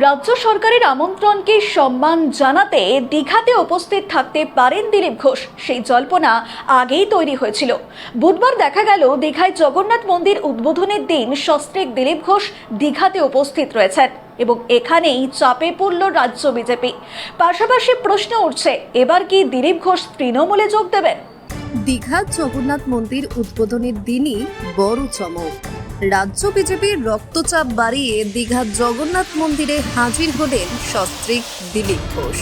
রাজ্য সরকারের আমন্ত্রণকে সম্মান জানাতে দীঘাতে উপস্থিত থাকতে পারেন দিলীপ ঘোষ। সেই জল্পনা আগেই তৈরি হয়েছিল। বুধবার দেখা গেল, দীঘায় জগন্নাথ মন্দির উদ্বোধনের দিন সস্ত্রীক দিলীপ ঘোষ দীঘাতে উপস্থিত রয়েছেন এবং এখানেই চাপে পড়ল রাজ্য বিজেপি। পাশাপাশি প্রশ্ন উঠছে, এবার কি দিলীপ ঘোষ তৃণমূলে যোগ দেবেন? দীঘার জগন্নাথ মন্দির উদ্বোধনের দিনই বড় চমক। রাজ্য বিজেপির রক্তচাপ বাড়িয়ে দীঘার জগন্নাথ মন্দিরে হাজির হলেন সস্ত্রীক দিলীপ ঘোষ।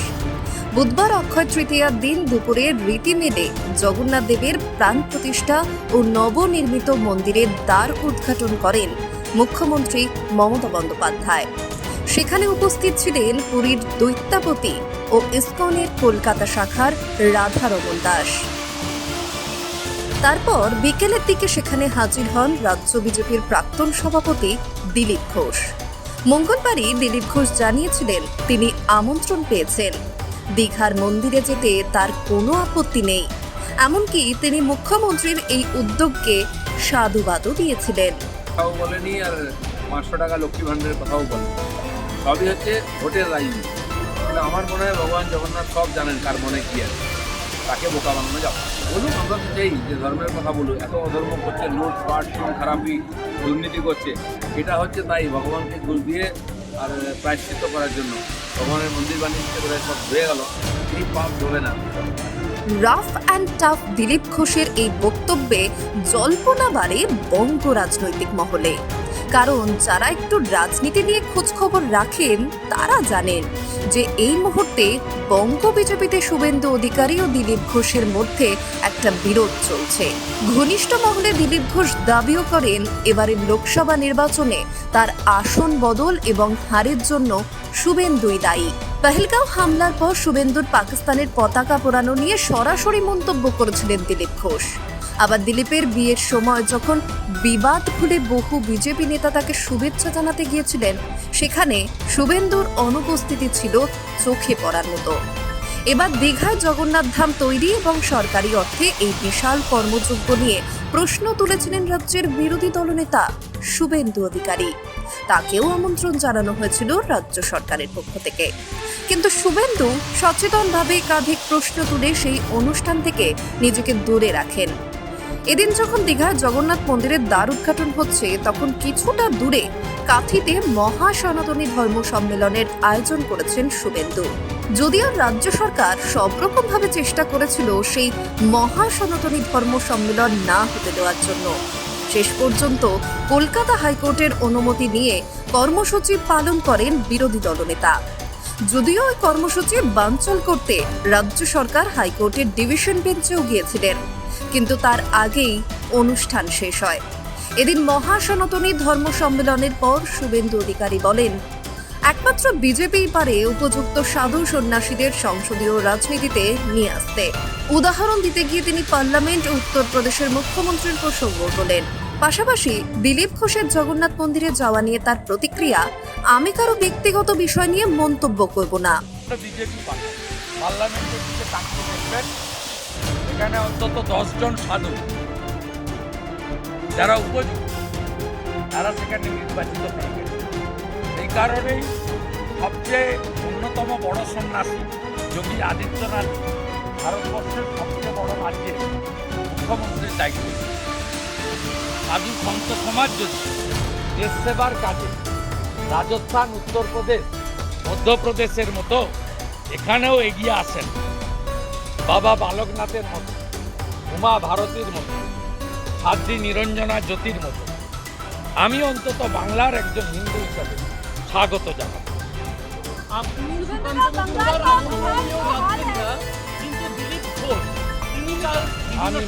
বুধবার অক্ষয় তৃতীয়ার দিন দুপুরে রীতি মেনে জগন্নাথ দেবের প্রাণ প্রতিষ্ঠা ও নবনির্মিত মন্দিরের দ্বার উদ্ঘাটন করেন মুখ্যমন্ত্রী মমতা বন্দ্যোপাধ্যায়। সেখানে উপস্থিত ছিলেন পুরীর দৈত্যাপতি ও ইসকনের কলকাতা শাখার রাধারমন দাস। তারপর বিকেলের দিকে সেখানে হাজির হন রাজ্য বিজেপির প্রাক্তন সভাপতি দিলীপ ঘোষ। মঙ্গলবারই দিলীপ ঘোষ জানিয়েছিলেন তিনি আমন্ত্রণ পেয়েছেন। দীঘার মন্দিরে যেতে তার কোনো আপত্তি নেই। এমনকি তিনি মুখ্যমন্ত্রীর এই উদ্যোগকে সাধুবাদও দিয়েছিলেন। পাঁচশো টাকা আমার মনে হয় ভগবান জগন্নাথ সব জানেন কার মনে কি আছে। তাকে বোকা বানানো যাবে বলুন, আমরা তো চাই যে ধর্মের কথা বলুন, এত অধর্ম করছে, লুট, পাট খুন খারাপি, দুর্নীতি করছে। এটা হচ্ছে তাই, ভগবানকে ঘুষ দিয়ে আর প্রায়শ্চিত্ত করার জন্য। ভগবানের মন্দির বানিয়ে করে সব হয়ে গেল। এই পাপ ধরে না। রাফ অ্যান্ড টাফ দিলীপ ঘোষের এই বক্তব্যে জল্পনা বাড়ে বঙ্গ রাজনৈতিক মহলে। কারণ যারা একটু রাজনীতি নিয়ে খোঁজ খবর রাখেন, তারা জানেন যে এই মুহূর্তে বঙ্গ বিজেপিতে শুভেন্দু অধিকারী ও দিলীপ ঘোষের মধ্যে একটা বিরোধ চলছে। ঘনিষ্ঠ মহলে দিলীপ ঘোষ দাবিও করেন, এবারের লোকসভা নির্বাচনে তার আসন বদল এবং হারের জন্য শুভেন্দুই দায়ী। পেহেলগাঁও হামলার পর শুভেন্দুর পাকিস্তানের পতাকা পোড়ানো নিয়ে সরাসরি মন্তব্য করেছিলেন দিলীপ ঘোষ। আবার দিলীপের বিয়ের সময় যখন বিবাদ খুলে বহু বিজেপি নেতা তাকে শুভেচ্ছা জানাতে গিয়েছিলেন, সেখানে শুভেন্দুর অনুপস্থিতি ছিল চোখে পড়ার মতো। এবার দীঘায় জগন্নাথ ধাম তৈরি এবং সরকারি অর্থে এই বিশাল কর্মযজ্ঞ নিয়ে প্রশ্ন তুলেছিলেন রাজ্যের বিরোধী দলনেতা শুভেন্দু অধিকারী। তাকেও আমন্ত্রণ জানানো হয়েছিল রাজ্য সরকারের পক্ষ থেকে। কিন্তু শুভেন্দু সচেতনভাবে একাধিক প্রশ্ন তুলে সেই অনুষ্ঠান থেকে নিজেকে দূরে রাখেন। এদিন যখন দীঘার জগন্নাথ মন্দিরের দ্বার উদ্ঘাটন হচ্ছে, তখন কিছুটা দূরে কাথিতে মহা সনাতনী ধর্ম সম্মেলনের আয়োজন করেছেন শুভেন্দু। যদিও রাজ্য সরকার সব রকম ভাবে চেষ্টা করেছিল সেই মহা সনাতনী ধর্ম সম্মেলন না হতে দেওয়ার জন্য। শেষ পর্যন্ত কলকাতা হাইকোর্টের অনুমতি নিয়ে কর্মসূচি পালন করেন বিরোধী দলনেতা। যদিও ওই কর্মসূচি বানচাল করতে রাজ্য সরকার হাইকোর্টের ডিভিশন বেঞ্চেও গিয়েছিলেন। কিন্তু তার আগেই অনুষ্ঠান শেষ হয়। এদিন মহা সনাতনী ধর্ম সম্মেলনের পর শুভেন্দু অধিকারী বলেন, একমাত্র বিজেপিই পারে উপযুক্ত সাধু সন্ন্যাসীদের সংসদীয় রাজনীতিতে নিয়ে আসতে। উদাহরণ দিতে গিয়ে তিনি পার্লামেন্ট উত্তরপ্রদেশের মুখ্যমন্ত্রীর প্রসঙ্গ তোলেন। পাশাপাশি দিলীপ ঘোষের জগন্নাথ মন্দিরে যাওয়া নিয়ে তার প্রতিক্রিয়া, আমি কারও ব্যক্তিগত বিষয় নিয়ে মন্তব্য করব না। এখানে অন্তত দশজন সাধু যারা উপযুক্ত, তারা সেখানে নির্বাচিত গেছে এই কারণেই সবচেয়ে অন্যতম বড় সন্ন্যাসী যোগী আদিত্যনাথ ভারতবর্ষের সবচেয়ে বড় রাজ্যের মুখ্যমন্ত্রীর দায়িত্ব। সাধু সন্ত সমাজ যদি দেশ সেবার কাজে রাজস্থান, উত্তরপ্রদেশ, মধ্যপ্রদেশের মতো এখানেও এগিয়ে আসেন বাবা বালকনাথের মতো উমা ভারতীর মতো সাধ্বী নিরঞ্জনা জ্যোতির মতো আমি অন্তত বাংলার একজন হিন্দু হিসাবে স্বাগত আপনি কিন্তু দিলীপ ঘোষ তিনি তার আমি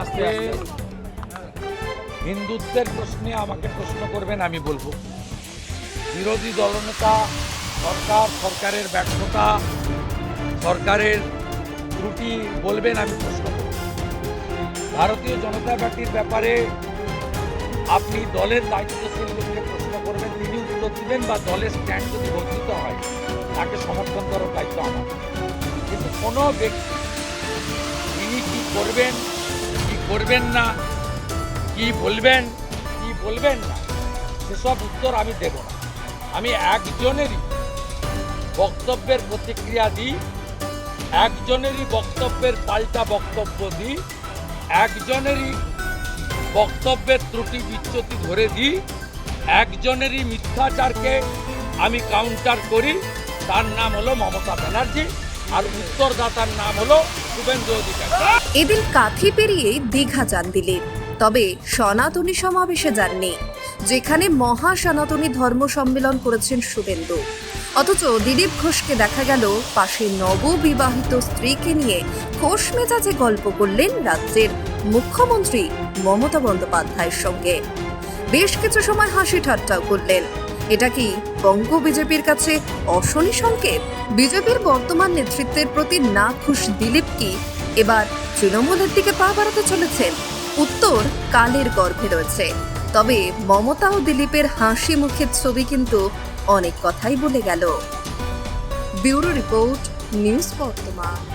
আজকে হিন্দুত্বের প্রশ্নে আমাকে প্রশ্ন করবেন আমি বলব বিরোধী দলনেতা, সরকার, সরকারের ব্যর্থতা, সরকারের ত্রুটি বলবেন আমি প্রশ্ন ভারতীয় জনতা পার্টির ব্যাপারে আপনি দলের দায়িত্বশীল লোককে প্রশ্ন করবেন, তিনি উত্তর দিবেন বা দলের স্ট্যান্ড যদি বর্ধিত হয়, তাকে সমর্থন করার দায়িত্ব আমার। কিন্তু কোনো ব্যক্তি, তিনি কি করবেন কি করবেন না, কি বলবেন কি বলবেন না, সেসব উত্তর আমি দেব না। আমি একজনেরই বক্তব্যের প্রতিক্রিয়া দিই, একজনেরই বক্তব্যের পাল্টা বক্তব্য দিই, একজনেরই বক্তব্যের ত্রুটি বিচ্যুতি ধরে দিই, একজনেরই মিথ্যাচারকে আমি কাউন্টার করি। তার নাম হলো মমতা ব্যানার্জি আর উত্তরদাতার নাম হলো শুভেন্দু অধিকারী। এদিন কাথি পেরিয়ে দীঘা যান দিলীপ। তবে সনাতনী সমাবেশে যাননি। যেখানে মহা সনাতনী ধর্ম সম্মেলন করেছেন শুভেন্দু। অথচ দিলীপ ঘোষকে দেখা গেল পাশে নববিবাহিত স্ত্রীকে নিয়ে খোশ মেজাজে গল্প করলেন রাজ্যের মুখ্যমন্ত্রী মমতা বন্দ্যোপাধ্যায়ের সঙ্গে। বেশ কিছু সময় হাসি ঠাট্টাও করলেন। এটা কি বঙ্গ বিজেপির কাছে অশনি সংকেত? বিজেপির বর্তমান নেতৃত্বের প্রতি না খুশ দিলীপ কি এবার তৃণমূলের দিকে পা বাড়াতে চলেছেন? উত্তর কালের গর্ভে রয়েছে। তবে মমতা ও দিলীপের হাসি মুখের ছবি কিন্তু অনেক কথাই বলে গেল। ব্যুরো রিপোর্ট, নিউজ বর্তমান।